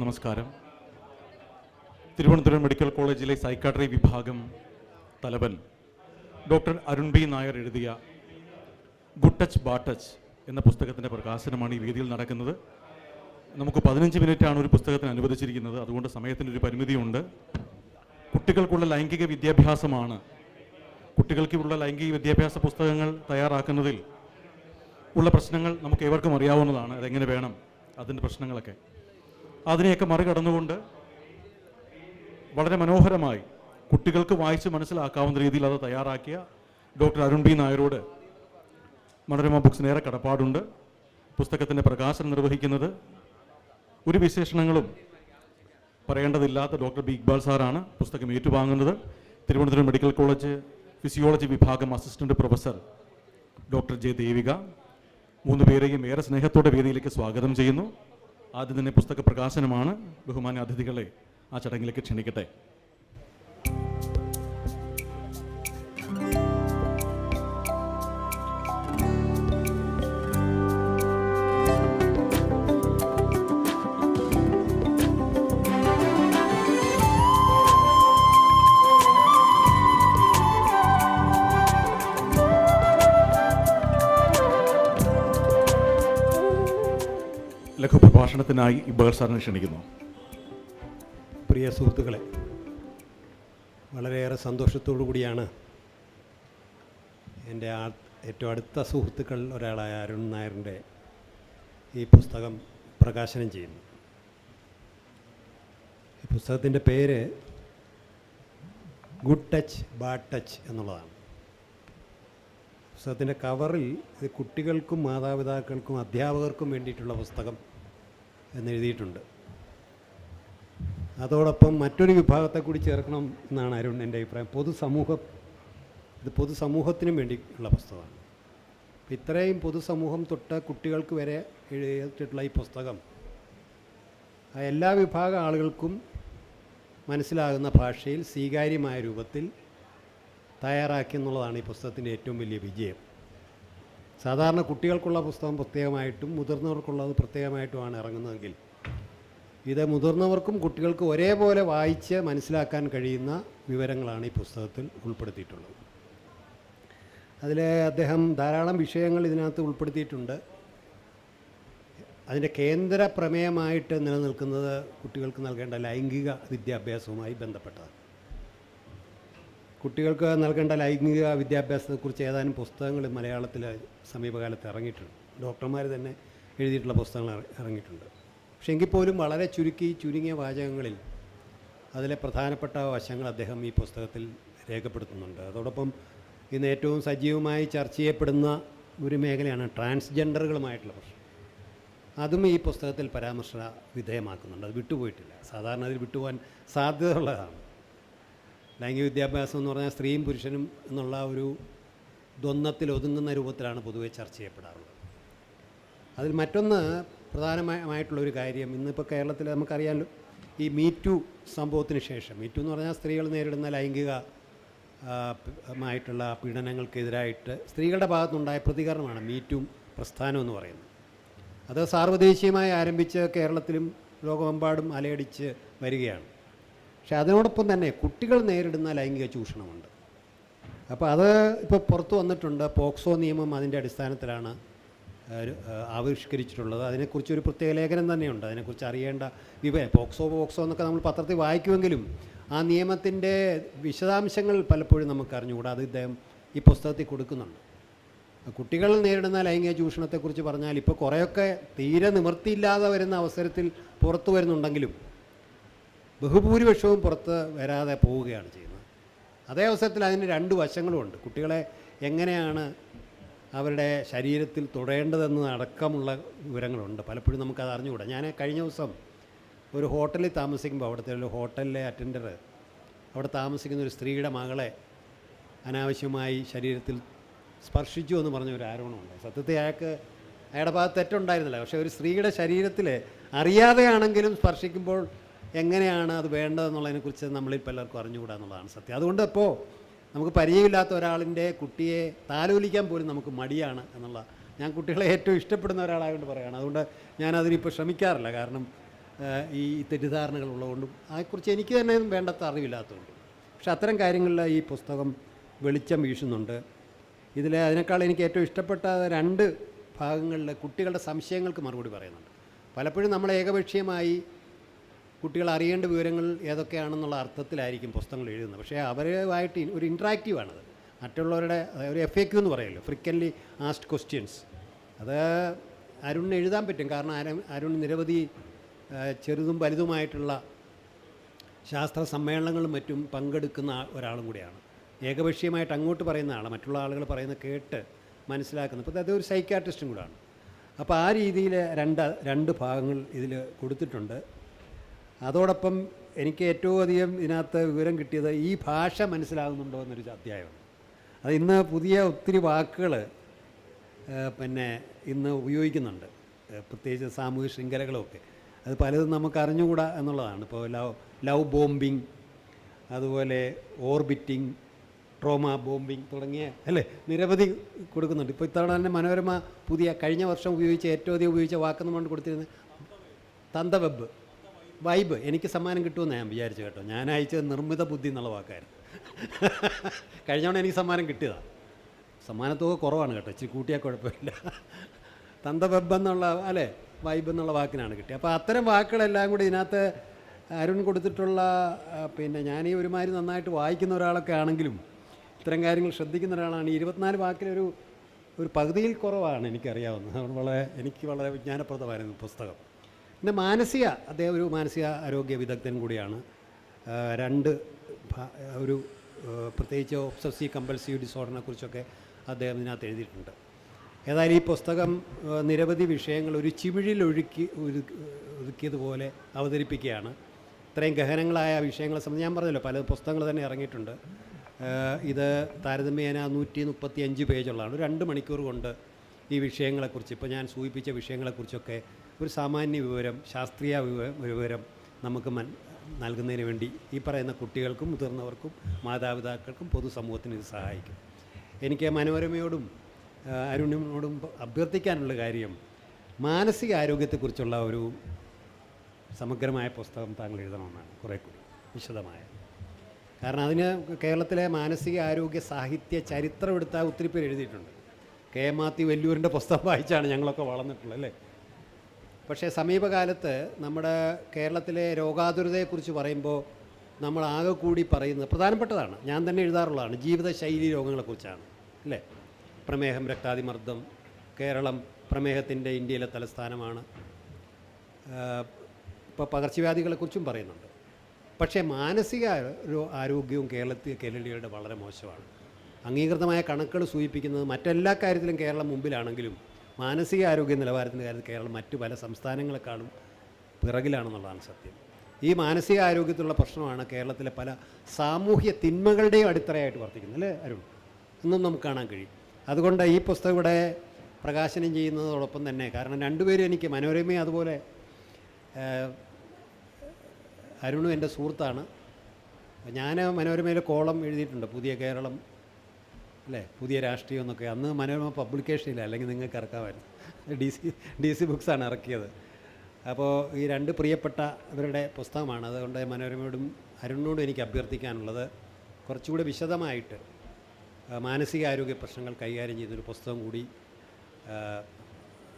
നമസ്കാരം. തിരുവനന്തപുരം മെഡിക്കൽ കോളേജിലെ സൈക്കാട്രി വിഭാഗം തലവൻ ഡോക്ടർ അരുൺ ബി നായർ എഴുതിയ ഗുഡ് ടച്ച് ബാ ടച്ച് എന്ന പുസ്തകത്തിന്റെ പ്രകാശനമാണ് ഈ വേദിയിൽ നടക്കുന്നത്. നമുക്ക് പതിനഞ്ച് മിനിറ്റാണ് ഒരു പുസ്തകത്തിന് അനുവദിച്ചിരിക്കുന്നത്. അതുകൊണ്ട് സമയത്തിന്റെ ഒരു പരിമിതിയുണ്ട്. കുട്ടികൾക്കുള്ള ലൈംഗിക വിദ്യാഭ്യാസമാണ്. കുട്ടികൾക്കുള്ള ലൈംഗിക വിദ്യാഭ്യാസ പുസ്തകങ്ങൾ തയ്യാറാക്കുന്നതിൽ ഉള്ള പ്രശ്നങ്ങൾ നമുക്ക് ഏവർക്കും അറിയാവുന്നതാണ്. അതെങ്ങനെ വേണം? അതിന്റെ പ്രശ്നങ്ങളൊക്കെ. അതിനെയൊക്കെ മറികടന്നുകൊണ്ട് വളരെ മനോഹരമായി കുട്ടികൾക്ക് വായിച്ച് മനസ്സിലാക്കാവുന്ന രീതിയിൽ അത് തയ്യാറാക്കിയ ഡോക്ടർ അരുൺ ബി നായരോട് മനോരമ ബുക്സിന് ഏറെ കടപ്പാടുണ്ട്. പുസ്തകത്തിന്റെ പ്രകാശനം നിർവഹിക്കുന്നത്. ഒരു വിശേഷണങ്ങളും പറയേണ്ടതില്ലാത്ത ഡോക്ടർ ബി ഇക്ബാൽ സാറാണ് പുസ്തകം ഏറ്റുവാങ്ങുന്നത്. തിരുവനന്തപുരം മെഡിക്കൽ കോളേജ് ഫിസിയോളജി വിഭാഗം assistant professor doctor J Devika. മൂന്ന് പേരെയും ഏറെ സ്നേഹത്തോടെ വേദിയിലേക്ക് സ്വാഗതം ചെയ്യുന്നു. ആദ്യം തന്നെ പുസ്തക പ്രകാശനമാണ് ബഹുമാന്യ അതിഥികളെ ആ ചടങ്ങിലേക്ക് ക്ഷണിക്കട്ടെ. ലഘുപ്രഭാഷണത്തിനായി ഇബർ സാറിനെ ക്ഷണിക്കുന്നു. പ്രിയ സുഹൃത്തുക്കളെ വളരെയേറെ സന്തോഷത്തോടു കൂടിയാണ് എന്റെ ആ ഏറ്റവും അടുത്ത സുഹൃത്തുക്കൾ ഒരാളായ അരുൺ നായറിന്റെ ഈ പുസ്തകം പ്രകാശനം ചെയ്യുന്നു ഈ പുസ്തകത്തിന്റെ പേര് ഗുഡ് ടച്ച് ബാഡ് ടച്ച് എന്നുള്ളതാണ്. പുസ്തകത്തിന്റെ കവറിൽ ഇത് കുട്ടികൾക്കും മാതാപിതാക്കൾക്കും അധ്യാപകർക്കും വേണ്ടിയിട്ടുള്ള പുസ്തകം. എന്നെഴുതിയിട്ടുണ്ട്. അതോടൊപ്പം മറ്റൊരു വിഭാഗത്തെ കൂടി ചേർക്കണം എന്നാണ് അരുൺ എന്റെ അഭിപ്രായം. പൊതുസമൂഹം ഇത് പൊതുസമൂഹത്തിനും വേണ്ടി ഉള്ള പുസ്തകമാണ്. അപ്പം ഇത്രയും പൊതുസമൂഹം തൊട്ട് കുട്ടികൾക്ക് വരെ എഴുതിയിട്ടുള്ള ഈ പുസ്തകം എല്ലാ വിഭാഗം ആളുകൾക്കും മനസ്സിലാകുന്ന ഭാഷയിൽ സ്വീകാര്യമായ രൂപത്തിൽ തയ്യാറാക്കി എന്നുള്ളതാണ് ഈ പുസ്തകത്തിന്റെ ഏറ്റവും വലിയ വിജയം. സാധാരണ കുട്ടികൾക്കുള്ള പുസ്തകം പ്രത്യേകമായിട്ടും മുതിർന്നവർക്കുള്ളത് പ്രത്യേകമായിട്ടുമാണ് ഇറങ്ങുന്നതെങ്കിൽ. ഇത് മുതിർന്നവർക്കും കുട്ടികൾക്കും ഒരേപോലെ വായിച്ച് മനസ്സിലാക്കാൻ കഴിയുന്ന വിവരങ്ങളാണ് ഈ പുസ്തകത്തിൽ ഉൾപ്പെടുത്തിയിട്ടുള്ളത്. അതിൽ അദ്ദേഹം ധാരാളം വിഷയങ്ങൾ ഇതിനകത്ത് ഉൾപ്പെടുത്തിയിട്ടുണ്ട്. അതിന്റെ കേന്ദ്ര പ്രമേയമായിട്ട് നിലനിൽക്കുന്നത് കുട്ടികൾക്ക് നൽകേണ്ട ലൈംഗിക വിദ്യാഭ്യാസവുമായി ബന്ധപ്പെട്ടതാണ്. കുട്ടികൾക്ക് നൽകേണ്ട ലൈംഗിക വിദ്യാഭ്യാസത്തെക്കുറിച്ച് ഏതാനും പുസ്തകങ്ങൾ മലയാളത്തിൽ സമീപകാലത്ത് ഇറങ്ങിയിട്ടുണ്ട്. ഡോക്ടർമാർ തന്നെ എഴുതിയിട്ടുള്ള പുസ്തകങ്ങൾ ഇറങ്ങിയിട്ടുണ്ട്. പക്ഷേ എങ്കിൽ പോലും വളരെ ചുരുക്കി ചുരുങ്ങിയ വാചകങ്ങളിൽ അതിലെ പ്രധാനപ്പെട്ട വശങ്ങൾ അദ്ദേഹം ഈ പുസ്തകത്തിൽ രേഖപ്പെടുത്തുന്നുണ്ട്. അതോടൊപ്പം ഇന്ന് ഏറ്റവും സജീവമായി ചർച്ച ചെയ്യപ്പെടുന്ന ഒരു മേഖലയാണ് ട്രാൻസ്ജെൻഡറുകളുമായിട്ടുള്ള പ്രശ്നം. അതും ഈ പുസ്തകത്തിൽ പരാമർശ വിധേയമാക്കുന്നുണ്ട്. അത് വിട്ടുപോയിട്ടില്ല. സാധാരണ അതിൽ വിട്ടുപോകാൻ സാധ്യതയുള്ളതാണ്. ലൈംഗിക വിദ്യാഭ്യാസം എന്ന് പറഞ്ഞാൽ സ്ത്രീയും പുരുഷനും എന്നുള്ള ഒരു ദ്വന്ദ്ത്തിൽ ഒതുങ്ങുന്ന രൂപത്തിലാണ് പൊതുവെ ചർച്ച ചെയ്യപ്പെടാറുള്ളത്. അതിൽ മറ്റൊന്ന് പ്രധാനമായിട്ടുള്ളൊരു കാര്യം ഇന്നിപ്പോൾ കേരളത്തിൽ നമുക്കറിയാമല്ലോ ഈ മീറ്റു സംഭവത്തിന് ശേഷം. മീറ്റു എന്ന് പറഞ്ഞാൽ സ്ത്രീകൾ നേരിടുന്ന ലൈംഗിക മായിട്ടുള്ള പീഡനങ്ങൾക്കെതിരായിട്ട് സ്ത്രീകളുടെ ഭാഗത്തുനിന്നുണ്ടായ പ്രതികരണമാണ് മീറ്റു പ്രസ്ഥാനം എന്ന് പറയുന്നത്. അത് സാർവദേശീയമായി ആരംഭിച്ച് കേരളത്തിലും ലോകമെമ്പാടും അലയടിച്ച് വരികയാണ്. പക്ഷെ അതിനോടൊപ്പം തന്നെ കുട്ടികൾ നേരിടുന്ന ലൈംഗിക ചൂഷണമുണ്ട്. അപ്പോൾ അത് ഇപ്പോൾ പുറത്തു വന്നിട്ടുണ്ട്. പോക്സോ നിയമം അതിന്റെ അടിസ്ഥാനത്തിലാണ് ആവിഷ്കരിച്ചിട്ടുള്ളത്. അതിനെക്കുറിച്ച് ഒരു പ്രത്യേക ലേഖനം തന്നെയുണ്ട്. അതിനെക്കുറിച്ച് അറിയേണ്ട വിവ പോക്സോ പോക്സോ എന്നൊക്കെ നമ്മൾ പത്രത്തിൽ വായിക്കുമെങ്കിലും ആ നിയമത്തിന്റെ വിശദാംശങ്ങൾ പലപ്പോഴും നമുക്ക് അറിഞ്ഞുകൂടാ. അത് ഇദ്ദേഹം ഈ പുസ്തകത്തിൽ കൊടുക്കുന്നുണ്ട്. കുട്ടികൾ നേരിടുന്ന ലൈംഗിക ചൂഷണത്തെക്കുറിച്ച് പറഞ്ഞാൽ ഇപ്പോൾ കുറേയൊക്കെ തീരെ നിവൃത്തിയില്ലാതെ വരുന്ന അവസരത്തിൽ പുറത്തു വരുന്നുണ്ടെങ്കിലും ബഹുഭൂരിപക്ഷവും പുറത്ത് വരാതെ പോവുകയാണ് ചെയ്യുന്നത്. അതേ അവസരത്തിൽ അതിന് രണ്ട് വശങ്ങളുമുണ്ട്. കുട്ടികളെ എങ്ങനെയാണ് അവരുടെ ശരീരത്തിൽ തൊടേണ്ടതെന്ന് അടക്കമുള്ള വിവരങ്ങളുണ്ട്. പലപ്പോഴും നമുക്കത് അറിഞ്ഞുകൂടാ. ഞാൻ കഴിഞ്ഞ ദിവസം ഒരു ഹോട്ടലിൽ താമസിക്കുമ്പോൾ അവിടുത്തെ ഒരു ഹോട്ടലിലെ അറ്റൻഡർ അവിടെ താമസിക്കുന്ന ഒരു സ്ത്രീയുടെ മകളെ അനാവശ്യമായി ശരീരത്തിൽ സ്പർശിച്ചു എന്ന് പറഞ്ഞ ഒരു ആരോപണമുണ്ട് സത്യത്തെ അയാൾക്ക് അയാളുടെ ഭാഗത്ത് തെറ്റുണ്ടായിരുന്നില്ല. പക്ഷേ ഒരു സ്ത്രീയുടെ ശരീരത്തിൽ അറിയാതെയാണെങ്കിലും സ്പർശിക്കുമ്പോൾ എങ്ങനെയാണ് അത് വേണ്ടതെന്നുള്ളതിനെക്കുറിച്ച് നമ്മളിൽ പലർക്കും അറിഞ്ഞുകൂടാ എന്നുള്ളതാണ് സത്യം. അതുകൊണ്ട് ഇപ്പോൾ നമുക്ക് പരിചയമില്ലാത്ത ഒരാളിന്റെ കുട്ടിയെ താലോലിക്കാൻ പോലും നമുക്ക് മടിയാണ് എന്നുള്ള ഞാൻ കുട്ടികളെ ഏറ്റവും ഇഷ്ടപ്പെടുന്ന ഒരാളായതുകൊണ്ട് പറയുകയാണ്. അതുകൊണ്ട് ഞാൻ അതിനിപ്പോൾ ശ്രമിക്കാറില്ല. കാരണം ഈ തെറ്റിദ്ധാരണകൾ ഉള്ളതുകൊണ്ടും അതേക്കുറിച്ച് എനിക്ക് തന്നെ വേണ്ടത്ര അറിവില്ലാത്തതുകൊണ്ടും. പക്ഷെ അത്തരം കാര്യങ്ങളിൽ ഈ പുസ്തകം വെളിച്ചം വീശുന്നുണ്ട്. ഇതിൽ അതിനേക്കാൾ എനിക്ക് ഏറ്റവും ഇഷ്ടപ്പെട്ട രണ്ട് ഭാഗങ്ങളിൽ കുട്ടികളുടെ സംശയങ്ങൾക്ക് മറുപടി പറയുന്നുണ്ട്. പലപ്പോഴും നമ്മൾ ഏകപക്ഷീയമായി കുട്ടികൾ അറിയേണ്ട വിവരങ്ങൾ ഏതൊക്കെയാണെന്നുള്ള അർത്ഥത്തിലായിരിക്കും പുസ്തകങ്ങൾ എഴുതുന്നത്. പക്ഷേ അവരുമായിട്ട് ഒരു ഇൻട്രാക്റ്റീവാണത് മറ്റുള്ളവരുടെ ഒരു എഫ് എ ക്യൂ എന്ന് പറയുമല്ലോ ഫ്രീക്വൻലി ആസ്റ്റ് ക്വസ്റ്റ്യൻസ് അത് അരുണിന് എഴുതാൻ പറ്റും. കാരണം അരുൺ നിരവധി ചെറുതും വലുതുമായിട്ടുള്ള ശാസ്ത്ര സമ്മേളനങ്ങളും മറ്റും പങ്കെടുക്കുന്ന ഒരാളും കൂടിയാണ്. ഏകപക്ഷീയമായിട്ട് അങ്ങോട്ട് പറയുന്ന ആളാണ്. മറ്റുള്ള ആളുകൾ പറയുന്ന കേട്ട് മനസ്സിലാക്കുന്നത്. അപ്പോൾ അതൊരു സൈക്കാട്രിസ്റ്റും കൂടാണ്. അപ്പോൾ ആ രീതിയിൽ രണ്ട് രണ്ട് ഭാഗങ്ങൾ ഇതിൽ കൊടുത്തിട്ടുണ്ട്. അതോടൊപ്പം എനിക്ക് ഏറ്റവും അധികം ഇതിനകത്ത് വിവരം കിട്ടിയത് ഈ ഭാഷ മനസ്സിലാകുന്നുണ്ടോ എന്നൊരു അധ്യായമാണ്. അത് ഇന്ന് പുതിയ ഒത്തിരി വാക്കുകൾ പിന്നെ ഇന്ന് ഉപയോഗിക്കുന്നുണ്ട്. പ്രത്യേകിച്ച് സാമൂഹിക ശൃംഖലകളൊക്കെ. അത് പലതും നമുക്ക് അറിഞ്ഞുകൂടാ എന്നുള്ളതാണ്. ഇപ്പോൾ ലവ് ലവ് ബോംബിങ് അതുപോലെ ഓർബിറ്റിംഗ് ട്രോമ ബോംബിങ് തുടങ്ങിയ അല്ലേ? നിരവധി കൊടുക്കുന്നുണ്ട്. ഇപ്പോൾ ഇത്തവണ തന്നെ മനോരമ പുതിയ കഴിഞ്ഞ വർഷം ഉപയോഗിച്ച ഏറ്റവും അധികം ഉപയോഗിച്ച വാക്കെന്ന് കൊണ്ട് കൊടുത്തിരുന്നത് തന്ത വെബ്. എനിക്ക് സമ്മാനം കിട്ടുമെന്ന് ഞാൻ വിചാരിച്ചു കേട്ടോ. ഞാൻ അയച്ചത് നിർമ്മിത ബുദ്ധി എന്നുള്ള വാക്കായിരുന്നു. കഴിഞ്ഞ എനിക്ക് സമ്മാനം കിട്ടിയതാണ് സമ്മാനത്തുക കുറവാണ് കേട്ടോ. ഇച്ചിരി കൂട്ടിയാൽ കുഴപ്പമില്ല. തന്ത എന്നുള്ള അല്ലേ വൈബ് എന്നുള്ള വാക്കിനാണ് കിട്ടിയത്. അപ്പോൾ അത്തരം വാക്കുകളെല്ലാം കൂടി ഇതിനകത്ത് അരുൺ കൊടുത്തിട്ടുള്ള പിന്നെ ഞാൻ ഈ ഒരുമാതിരി നന്നായിട്ട് വായിക്കുന്ന ഒരാളൊക്കെ ആണെങ്കിലും ഇത്തരം കാര്യങ്ങൾ ശ്രദ്ധിക്കുന്ന ഒരാളാണ്. ഇരുപത്തിനാല് വാക്കിലൊരു ഒരു പകുതിയിൽ കുറവാണ് എനിക്കറിയാവുന്നത്. അതുകൊണ്ട് വളരെ എനിക്ക് വളരെ വിജ്ഞാനപ്രദമായിരുന്നു പുസ്തകം. പിന്നെ മാനസിക അദ്ദേഹം ഒരു മാനസിക ആരോഗ്യ വിദഗ്ധൻ കൂടിയാണ്. രണ്ട് ഒരു പ്രത്യേകിച്ച് ഒബ്സസീവ് കമ്പൽസീവ് ഡിസോർഡറിനെ കുറിച്ചൊക്കെ അദ്ദേഹം ഇതിനകത്ത് എഴുതിയിട്ടുണ്ട്. ഏതായാലും ഈ പുസ്തകം നിരവധി വിഷയങ്ങൾ ഒരു ചിമിഴിലൊഴുക്കി ഒതുക്കിയതുപോലെ അവതരിപ്പിക്കുകയാണ്. ഇത്രയും ഗഹനങ്ങളായ വിഷയങ്ങളെ സംബന്ധിച്ച് ഞാൻ പറഞ്ഞല്ലോ പല പുസ്തകങ്ങൾ തന്നെ ഇറങ്ങിയിട്ടുണ്ട്. ഇത് താരതമ്യേന നൂറ്റി മുപ്പത്തി അഞ്ച് പേജുള്ളതാണ് രണ്ട് മണിക്കൂർ കൊണ്ട് ഈ വിഷയങ്ങളെക്കുറിച്ച് ഇപ്പോൾ ഞാൻ സൂചിപ്പിച്ച വിഷയങ്ങളെക്കുറിച്ചൊക്കെ ഒരു സാമാന്യ വിവരം ശാസ്ത്രീയ വിവരം നമുക്ക് മൻ നൽകുന്നതിന് വേണ്ടി ഈ പറയുന്ന കുട്ടികൾക്കും മുതിർന്നവർക്കും മാതാപിതാക്കൾക്കും പൊതുസമൂഹത്തിന് ഇത് സഹായിക്കും. എനിക്ക് മനോരമയോടും അരുണിനോടും അഭ്യർത്ഥിക്കാനുള്ള കാര്യം മാനസിക ആരോഗ്യത്തെക്കുറിച്ചുള്ള ഒരു സമഗ്രമായ പുസ്തകം താങ്കൾ എഴുതണമെന്നാണ് കുറേ കൂടി വിശദമായ. കാരണം അതിന് കേരളത്തിലെ മാനസിക ആരോഗ്യ സാഹിത്യ ചരിത്രം എടുത്താൽ ഒത്തിരി പേര് എഴുതിയിട്ടുണ്ട്. കെ എം മാത്യു വെല്ലൂരിന്റെ പുസ്തകം വായിച്ചാണ് ഞങ്ങളൊക്കെ വളർന്നിട്ടുള്ളത് അല്ലേ? പക്ഷേ സമീപകാലത്ത് നമ്മുടെ കേരളത്തിലെ രോഗാതുരതയെക്കുറിച്ച് പറയുമ്പോൾ നമ്മൾ ആകെ കൂടി പറയുന്നത് പ്രധാനപ്പെട്ടതാണ്. ഞാൻ തന്നെ എഴുതാറുള്ളതാണ്. ജീവിതശൈലി രോഗങ്ങളെക്കുറിച്ചാണ് അല്ലേ? പ്രമേഹം രക്താതിമർദ്ദം കേരളം പ്രമേഹത്തിന്റെ ഇന്ത്യയിലെ തലസ്ഥാനമാണ്. ഇപ്പോൾ പകർച്ചവ്യാധികളെക്കുറിച്ചും പറയുന്നുണ്ട്. പക്ഷേ മാനസിക ആരോഗ്യവും കേരളത്തിൽ കേരളീയരുടെ വളരെ മോശമാണ്. അംഗീകൃതമായ കണക്കുകൾ സൂചിപ്പിക്കുന്നത് മറ്റെല്ലാ കാര്യത്തിലും കേരളം മുമ്പിലാണെങ്കിലും മാനസിക ആരോഗ്യ നിലവാരത്തിന്റെ കാര്യത്തിൽ കേരളം മറ്റു പല സംസ്ഥാനങ്ങളെക്കാളും പിറകിലാണെന്നുള്ളതാണ് സത്യം. ഈ മാനസിക ആരോഗ്യത്തിലുള്ള പ്രശ്നമാണ് കേരളത്തിലെ പല സാമൂഹ്യ തിന്മകളുടെയും അടിത്തറയായിട്ട് വർത്തിക്കുന്നത് അല്ലേ അരുൺ? എന്നും നമുക്ക് കാണാൻ കഴിയും. അതുകൊണ്ട് ഈ പുസ്തകം ഇവിടെ പ്രകാശനം ചെയ്യുന്നതോടൊപ്പം തന്നെ കാരണം രണ്ടുപേരും എനിക്ക് മനോരമയും അതുപോലെ അരുണും എന്റെ സുഹൃത്താണ്. ഞാൻ മനോരമയിൽ കോളം എഴുതിയിട്ടുണ്ട് പുതിയ കേരളം അല്ലേ? പുതിയ രാഷ്ട്രീയം എന്നൊക്കെ. അന്ന് മനോരമ പബ്ലിക്കേഷൻ ഇല്ല. അല്ലെങ്കിൽ നിങ്ങൾക്ക് ഇറക്കാമായിരുന്നു. ഡി സി ഡി സി ബുക്സാണ് ഇറക്കിയത്. അപ്പോൾ ഈ രണ്ട് പ്രിയപ്പെട്ട ഇവരുടെ പുസ്തകമാണ്. അതുകൊണ്ട് മനോരമയോടും അരുണിനോടും എനിക്ക് അഭ്യർത്ഥിക്കാനുള്ളത് കുറച്ചുകൂടി വിശദമായിട്ട് മാനസികാരോഗ്യ പ്രശ്നങ്ങൾ കൈകാര്യം ചെയ്യുന്നൊരു പുസ്തകം കൂടി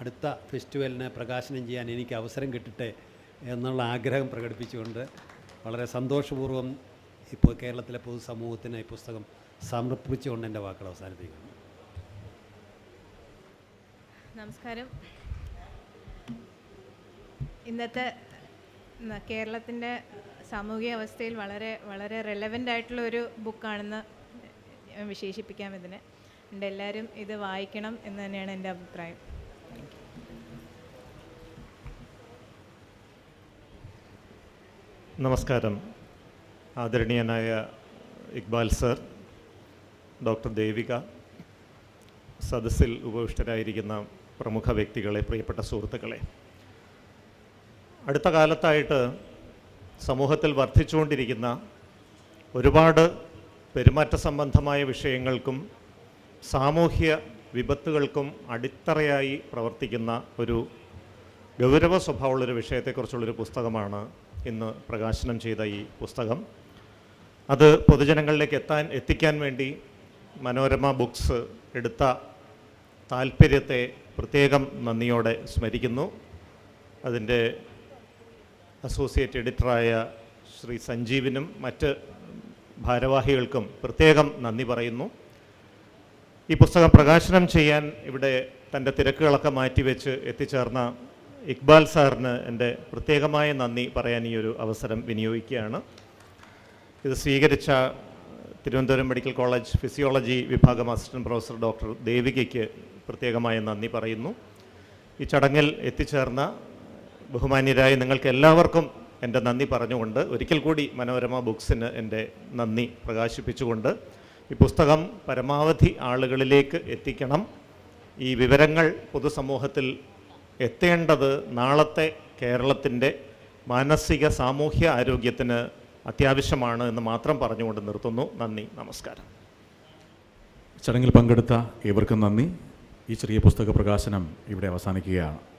അടുത്ത ഫെസ്റ്റിവലിന് പ്രകാശനം ചെയ്യാൻ എനിക്ക് അവസരം കിട്ടട്ടെ എന്നുള്ള ആഗ്രഹം പ്രകടിപ്പിച്ചുകൊണ്ട് വളരെ സന്തോഷപൂർവം ഇപ്പോൾ കേരളത്തിലെ പൊതുസമൂഹത്തിന് ഈ പുസ്തകം സമർപ്പിച്ചുകൊണ്ട് എന്റെ വാക്കുകൾ അവസാനിപ്പിക്കുന്നു. നമസ്കാരം. ഇന്നത്തെ കേരളത്തിന്റെ സാമൂഹിക അവസ്ഥയിൽ വളരെ വളരെ റെലവന്റ് ആയിട്ടുള്ള ഒരു ബുക്കാണെന്ന് ഞാൻ വിശേഷിപ്പിക്കാം ഇതിനെ. എന്റെ എല്ലാവരും ഇത് വായിക്കണം എന്ന് തന്നെയാണ് എന്റെ അഭിപ്രായം. നമസ്കാരം. ആദരണീയനായ ഇക്ബാൽ സർ ഡോക്ടർ ദേവിക സദസ്സിൽ ഉപവിഷ്ടരായിരിക്കുന്ന പ്രമുഖ വ്യക്തികളെ പ്രിയപ്പെട്ട സുഹൃത്തുക്കളെ. അടുത്ത കാലത്തായിട്ട് സമൂഹത്തിൽ വർദ്ധിച്ചുകൊണ്ടിരിക്കുന്ന ഒരുപാട് പെരുമാറ്റ സംബന്ധമായ വിഷയങ്ങൾക്കും സാമൂഹ്യ വിപത്തുകൾക്കും അടിത്തറയായി പ്രവർത്തിക്കുന്ന ഒരു ഗൗരവ സ്വഭാവമുള്ളൊരു വിഷയത്തെക്കുറിച്ചുള്ളൊരു പുസ്തകമാണ് ഇന്ന് പ്രകാശനം ചെയ്ത ഈ പുസ്തകം. അത് പൊതുജനങ്ങളിലേക്ക് എത്താൻ എത്തിക്കാൻ വേണ്ടി മനോരമ ബുക്സ് എടുത്ത താല്പര്യത്തെ പ്രത്യേകം നന്ദിയോടെ സ്മരിക്കുന്നു. അതിന്റെ അസോസിയേറ്റ് എഡിറ്ററായ ശ്രീ സഞ്ജീവിനും മറ്റ് ഭാരവാഹികൾക്കും പ്രത്യേകം നന്ദി പറയുന്നു. ഈ പുസ്തകം പ്രകാശനം ചെയ്യാൻ ഇവിടെ തന്റെ തിരക്കുകളൊക്കെ മാറ്റിവെച്ച് എത്തിച്ചേർന്ന ഇക്ബാൽ സാറിന് എന്റെ പ്രത്യേകമായ നന്ദി പറയാൻ ഈ ഒരു അവസരം വിനിയോഗിക്കുകയാണ്. ഇത് സ്വീകരിച്ച തിരുവനന്തപുരം മെഡിക്കൽ കോളേജ് ഫിസിയോളജി വിഭാഗം അസിസ്റ്റന്റ് പ്രൊഫസർ ഡോക്ടർ ദേവികയ്ക്ക് പ്രത്യേകമായ നന്ദി പറയുന്നു. ഈ ചടങ്ങിൽ എത്തിച്ചേർന്ന ബഹുമാന്യരായ നിങ്ങൾക്ക് എല്ലാവർക്കും എന്റെ നന്ദി പറഞ്ഞുകൊണ്ട് ഒരിക്കൽ കൂടി മനോരമ ബുക്സിന് എന്റെ നന്ദി പ്രകാശിപ്പിച്ചുകൊണ്ട് ഈ പുസ്തകം പരമാവധി ആളുകളിലേക്ക് എത്തിക്കണം. ഈ വിവരങ്ങൾ പൊതുസമൂഹത്തിൽ എത്തേണ്ടത് നാളത്തെ കേരളത്തിന്റെ മാനസിക സാമൂഹ്യ ആരോഗ്യത്തിന് അത്യാവശ്യമാണ് എന്ന് മാത്രം പറഞ്ഞുകൊണ്ട് നിർത്തുന്നു. നന്ദി നമസ്കാരം. ചടങ്ങിൽ പങ്കെടുത്ത ഏവർക്കും നന്ദി. ഈ ചെറിയ പുസ്തക പ്രകാശനം ഇവിടെ അവസാനിക്കുകയാണ്.